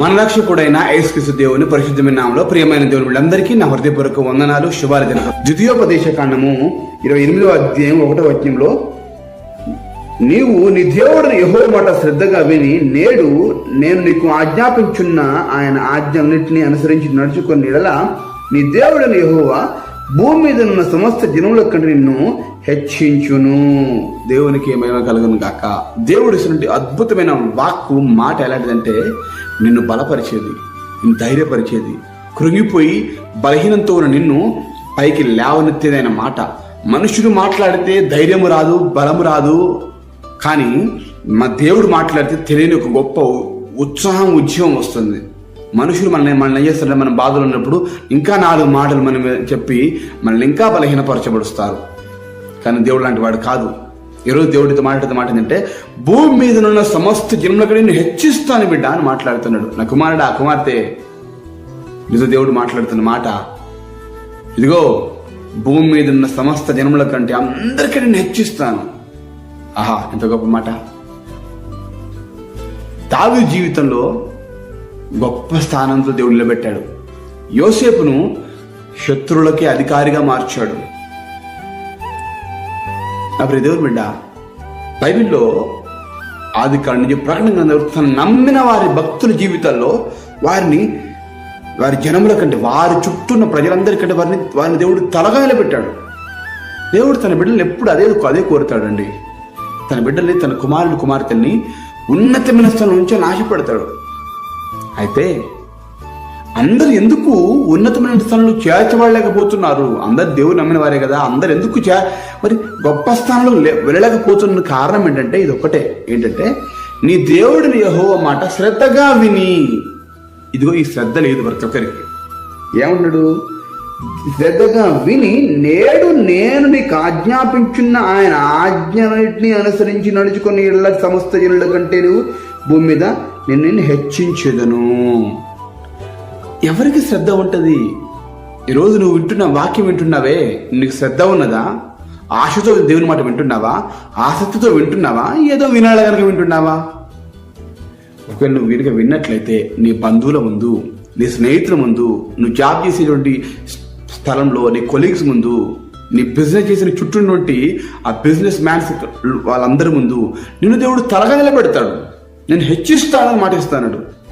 మన రక్షకుడైన యేసుక్రీస్తు దేవుని పరిశుద్ధమైన నామంలో ప్రియమైన దేవుని వీళ్ళందరికీ నా హృదయపూర్వక వందనాలు శుభార్జన ద్వితీయోపదేశ కాండము ఇరవై ఎనిమిదో అధ్యాయం ఒకటో వచనంలో నీవు నీ దేవుడు యహో మాట శ్రద్ధగా విని నేడు నేను నీకు ఆజ్ఞాపించున్న ఆయన ఆజ్ఞలన్నింటినీ అనుసరించి నడుచుకుని ఎడల నీ దేవుడని యహోవా భూమి మీద ఉన్న సమస్త జనముల కంటే నిన్ను హెచ్చించును. దేవునికి ఏమైనా కలుగును కాక దేవుడు ఇచ్చినటువంటి అద్భుతమైన వాక్కు మాట ఎలాంటిదంటే నిన్ను బలపరిచేది నిన్ను ధైర్యపరిచేది. కృంగిపోయి బలహీనంతో ఉన్న నిన్ను పైకి లేవనెత్తేదైన మాట. మనుషులు మాట్లాడితే ధైర్యము రాదు బలము రాదు. కానీ మా దేవుడు మాట్లాడితే తెలియని ఒక గొప్ప ఉత్సాహం ఉద్యమం వస్తుంది. మనుషులు మనల్ని మనల్ని ఏం చేస్తారంటే మన బాధలు ఉన్నప్పుడు ఇంకా నాలుగు మాటలు మనం చెప్పి మనల్ని ఇంకా బలహీనపరచబడుస్తారు. కానీ దేవుడు లాంటి వాడు కాదు. ఈరోజు దేవుడితో మాట్లాడితే మాట ఏంటంటే భూమి మీద ఉన్న సమస్త జన్మలకు నేను హెచ్చిస్తాను బిడ్డ అని మాట్లాడుతున్నాడు. నా కుమారుడు ఆ కుమార్తె నిజ దేవుడు మాట్లాడుతున్న మాట ఇదిగో భూమి మీద ఉన్న సమస్త జన్మల కంటే అందరికీ నేను హెచ్చిస్తాను. ఆహా ఎంత గొప్ప మాట. దావి జీవితంలో గొప్ప స్థానంతో దేవుడు నిలబెట్టాడు. యోసేపును శత్రువులకి అధికారిగా మార్చాడు. నా దేవుని దేవుడు బిడ్డ బైబిల్లో ఆది కాడి నుంచి ప్రకటన గ్రంథం తను నమ్మిన వారి భక్తుల జీవితాల్లో వారిని వారి జనముల కంటే వారి చుట్టూ ఉన్న ప్రజలందరికంటే వారిని వారిని దేవుడు తలగా నిలబెట్టాడు. దేవుడు తన బిడ్డలు ఎప్పుడు అదే అదే కోరుతాడండి. తన బిడ్డల్ని తన కుమారుడు కుమార్తెల్ని ఉన్నతమైన స్థలం నుంచి నాశపడతాడు. అయితే అందరు ఎందుకు ఉన్నతమైన స్థానంలో చేర్చబడలేకపోతున్నారు? అందరు దేవుడు నమ్మిన వారే కదా. అందరు ఎందుకు చే మరి గొప్ప స్థానంలో వెళ్ళలేకపోతున్న కారణం ఏంటంటే ఇది ఒకటే ఏంటంటే నీ దేవుడిని యహో మాట శ్రద్ధగా విని. ఇదిగో ఈ శ్రద్ధ లేదు ప్రతి ఒక్కరికి. ఏమన్నాడు శ్రద్ధగా విని నేడు నేను నీకు ఆజ్ఞాపించున్న ఆయన ఆజ్ఞలన్నింటినీ అనుసరించి నడుచుకుని ఇళ్ళ సమస్త జనుల కంటే నువ్వు భూమి మీద నేను నిన్ను హెచ్చించేదను. ఎవరికి శ్రద్ధ ఉంటుంది? ఈరోజు నువ్వు వింటున్న వాక్యం వింటున్నావే? నీకు శ్రద్ధ ఉన్నదా? ఆశతో దేవుని మాట వింటున్నావా? ఆసక్తితో వింటున్నావా? ఏదో వినాలి కనుక వింటున్నావా? ఒకవేళ నువ్వు వీరిగా విన్నట్లయితే నీ బంధువుల ముందు నీ స్నేహితుల ముందు నువ్వు జాబ్ చేసేటువంటి స్థలంలో నీ కొలీగ్స్ ముందు నీ బిజినెస్ చేసిన చుట్టూ ఆ బిజినెస్ మ్యాన్స్ వాళ్ళందరి ముందు నిన్ను దేవుడు తలగా నిలబెడతాడు. నేను హెచ్చిస్తానని మాట ఇస్తానడు.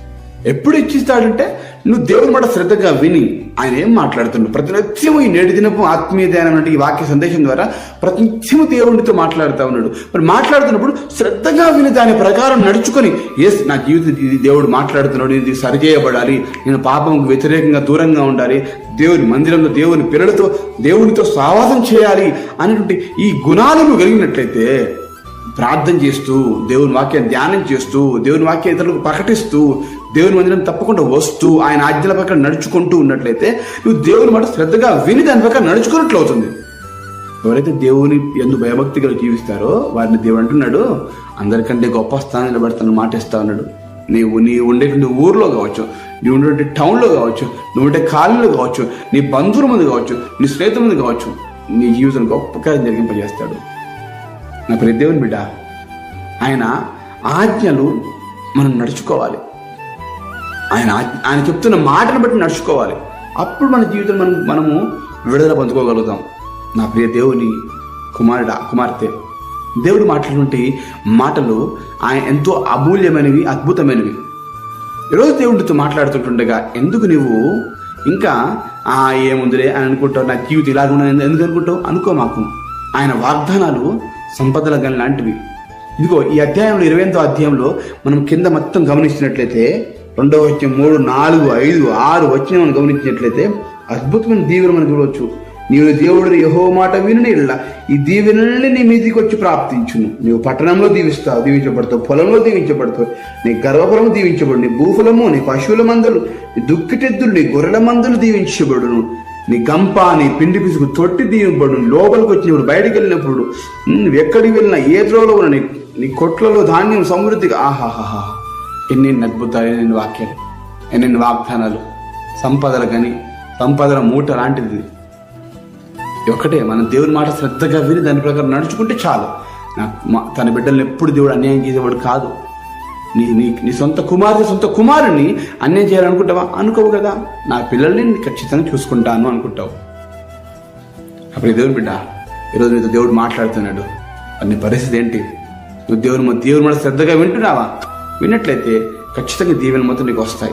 ఎప్పుడు ఇచ్చిస్తాడంటే నువ్వు దేవుని మాట శ్రద్ధగా విని ఆయన ఏం మాట్లాడుతున్నాడు ప్రతినిత్యము ఈ నేటి దినపు ఆత్మీయ ధ్యానం అంటే ఈ వాక్య సందేశం ద్వారా ప్రతినిత్యము దేవునితో మాట్లాడుతూ ఉన్నాడు. మరి మాట్లాడుతున్నప్పుడు శ్రద్ధగా విని దాని ప్రకారం నడుచుకొని ఎస్ నా జీవితం ఇది దేవుడు మాట్లాడుతున్నాడు ఇది సరిచేయబడాలి. నేను పాపంకు వ్యతిరేకంగా దూరంగా ఉండాలి. దేవుని మందిరంలో దేవుని పిల్లలతో దేవునితో సావాసం చేయాలి అనేటువంటి ఈ గుణాలు నువ్వు కలిగినట్లయితే ప్రార్థన చేస్తూ దేవుని వాక్యాన్ని ధ్యానం చేస్తూ దేవుని వాక్యం ఇతరులకు ప్రకటిస్తూ దేవుని మందిరం తప్పకుండా వస్తూ ఆయన ఆజ్ఞల పక్కన నడుచుకుంటూ ఉన్నట్లయితే నువ్వు దేవుని మాట శ్రద్ధగా విని దాని పక్కన నడుచుకున్నట్లు అవుతుంది. ఎవరైతే దేవుని ఎందు భయభక్తిగా జీవిస్తారో వారిని దేవుడు అంటున్నాడు అందరికంటే గొప్ప స్థానం నిలబడతాను మాట ఇస్తా ఉన్నాడు నీవు నీ ఉండేటువంటి ఊర్లో కావచ్చు నీ ఉండేటువంటి టౌన్లో కావచ్చు నువ్వు ఉండే కాలనీలో కావచ్చు నీ బంధువుల ముందు కావచ్చు నీ స్నేహితుల ముందు కావచ్చు నీ జీవితం గొప్ప కార్యం జరిగింపజేస్తాడు. నా ప్రతి దేవుని బిడ్డ ఆయన ఆజ్ఞలు మనం నడుచుకోవాలి. ఆయన ఆయన చెప్తున్న మాటను బట్టి నడుచుకోవాలి. అప్పుడు మన జీవితం మనం మనము విడుదల పొందుకోగలుగుతాం. నా ప్రియ దేవుని కుమారుడ కుమార్తె దేవుడు మాట్లాడినటువంటి మాటలు ఆయన ఎంతో అమూల్యమైనవి అద్భుతమైనవి. ఈరోజు దేవుడితో మాట్లాడుతుంటుండగా ఎందుకు నువ్వు ఇంకా ఆ ఏముందిలే అని అనుకుంటావు? నా జీవితం ఇలా ఉన్నది ఎందుకు అనుకుంటావు? అనుకో మాకు. ఆయన వాగ్దానాలు సంపదల గని లాంటివి ఇదిగో ఈ అధ్యాయంలో ఇరవై ఎనిమిదో అధ్యాయంలో మనం కింద మొత్తం గమనించినట్లయితే రెండవ వచ్చిన మూడు నాలుగు ఐదు ఆరు వచ్చిన మనం గమనించినట్లయితే అద్భుతమైన దీవెన మనం చూడవచ్చు. నీవు దేవుడు యహో మాట విని ఇళ్ళ ఈ దీవెనల్ని నీ మీదికి వచ్చి ప్రాప్తించును. నీవు పట్టణంలో దీవిస్తావు దీవించబడతావు పొలంలో దీవించబడతావు. నీ గర్భఫలము దీవించబడు నీ భూఫలము నీ పశువుల మందులు నీ దుక్కిటెద్దులు నీ గొర్రెల మందులు దీవించబడును. నీ గంప నీ పిండి పిసుకు తొట్టి దీవింపబడు లోపలికి వచ్చినప్పుడు బయటికి వెళ్ళినప్పుడు ఎక్కడికి వెళ్ళినా ఏ త్రోలో ఉన్న నీ నీ కొట్లలో ధాన్యం సమృద్ధిగా ఆహాహాహా. ఎన్నెన్ని అద్భుతాలు ఎన్నెన్ని వాక్యాలు ఎన్నెన్ని వాగ్దానాలు సంపదలు కానీ సంపదల మూట లాంటిది. ఒకటే మనం దేవుని మాట శ్రద్ధగా విని దాని ప్రకారం నడుచుకుంటే చాలు. నాకు తన బిడ్డలను ఎప్పుడు దేవుడు అన్యాయం చేసేవాడు కాదు. నీ నీ నీ సొంత కుమార్తె సొంత కుమారుని అన్యాయం చేయాలనుకుంటావా? అనుకోవు కదా. నా పిల్లల్ని ఖచ్చితంగా చూసుకుంటాను అనుకుంటావు. అప్పుడు దేవుని బిడ్డ ఈరోజు నీతో దేవుడు మాట్లాడుతున్నాడు. మరి నీ పరిస్థితి ఏంటి? నువ్వు దేవుని దేవుని మాట శ్రద్ధగా వింటున్నావా? విన్నట్లయితే ఖచ్చితంగా దీవెన మొత్తం నీకు వస్తాయి.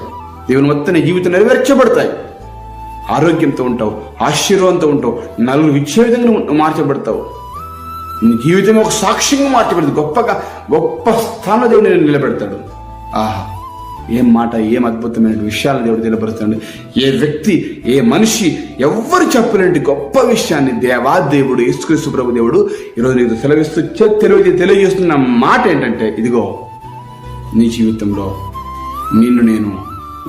దేవుని మొత్తం నీ జీవితం నెరవేర్చబడతాయి. ఆరోగ్యంతో ఉంటావు ఆశీర్వాదంతో ఉంటావు నలుగురు ఇచ్చే విధంగా మార్చబడతావు. నీ జీవితం ఒక సాక్ష్యంగా మార్చబడుతుంది గొప్పగా గొప్ప స్థానంలో దేవుడు నేను నిలబెడతాడు. ఆహా ఏం మాట ఏం అద్భుతమైన విషయాలు దేవుడు తెలియపరుస్తాడు ఏ వ్యక్తి ఏ మనిషి ఎవ్వరు చెప్పలేంటి గొప్ప విషయాన్ని దేవా దేవుడు యేసుక్రీస్తు ప్రభు దేవుడు ఈరోజు నీకు సెలవిస్తూ తెలియజేస్తున్న మాట ఏంటంటే ఇదిగో నీ జీవితంలో నిన్ను నేను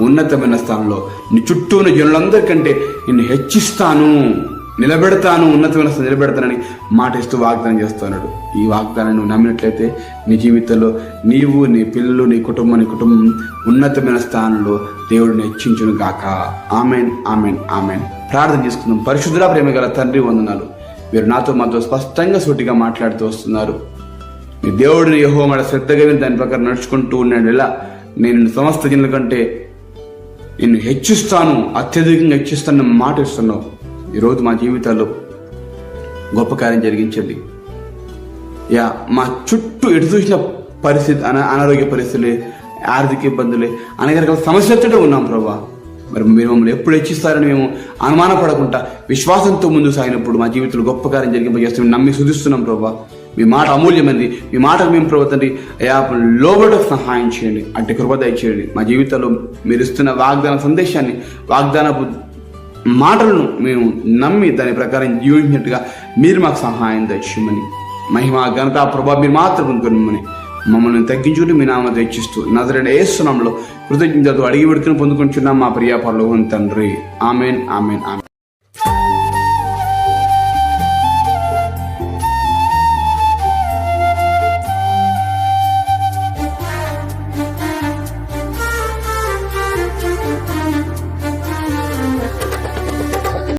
ఉన్నతమైన స్థానంలో నీ చుట్టూ ఉన్న జనులందరికంటే నిన్ను హెచ్చిస్తాను నిలబెడతాను ఉన్నతమైన స్థానం నిలబెడతానని మాట ఇస్తూ వాగ్దానం చేస్తున్నాడు. ఈ వాగ్దానాన్ని నువ్వు నమ్మినట్లయితే నీ జీవితంలో నీవు నీ పిల్లలు నీ కుటుంబం నీ కుటుంబం ఉన్నతమైన స్థానంలో దేవుడిని హెచ్చించును గాక. Amen amen amen. ప్రార్థన చేసుకుందాం. పరిశుద్ధుల ప్రేమ గల తండ్రి వందనాలు. మీరు నాతో మాతో స్పష్టంగా సూటిగా మాట్లాడుతూ వస్తున్నారు. నీ దేవుడిని యహో మన శ్రద్ధగా విని దాని ప్రకారం నడుచుకుంటూ ఉన్నాడు. ఇలా నేను సమస్త జనుల కంటే నిన్ను హెచ్చిస్తాను అత్యధికంగా హెచ్చిస్తాను మాట ఇస్తున్నావు. ఈరోజు మా జీవితాల్లో గొప్ప కార్యం జరిగించండి. యా మా చుట్టూ ఎటు చూసిన పరిస్థితి అన అనారోగ్య పరిస్థితులే ఆర్థిక ఇబ్బందులే అనేక రకాల సమస్యలతో ఉన్నాం ప్రభా. మరి మీరు మమ్మల్ని ఎప్పుడు హెచ్చిస్తారని మేము అనుమానపడకుండా విశ్వాసంతో ముందు సాగినప్పుడు మా జీవితంలో గొప్ప కార్యం జరిగింపజేస్తే నమ్మి సుధిస్తున్నాం ప్రభా. మీ మాట అమూల్యమైనది మీ మాటకు మేము ప్రవర్తండి. తండ్రి అయా లోబడ సహాయం చేయండి. అంటే కృప దయచేయండి మా జీవితంలో మీరు ఇస్తున్న వాగ్దాన సందేశాన్ని వాగ్దాన మాటలను మేము నమ్మి దాని ప్రకారం జీవించినట్టుగా మీరు మాకు సహాయం దయచేయమని. మహిమ ఘనత ప్రభా మీరు మాత్రం పొందుకుని మమ్మల్ని తగ్గించుకుని మీ నామ తెచ్చిస్తూ నజరైన ఏసునంలో కృతజ్ఞతతో అడిగి పెడుకుని పొందుకుంటున్నాం మా ప్రియా పరలోకం తండ్రి. Amen amen amen.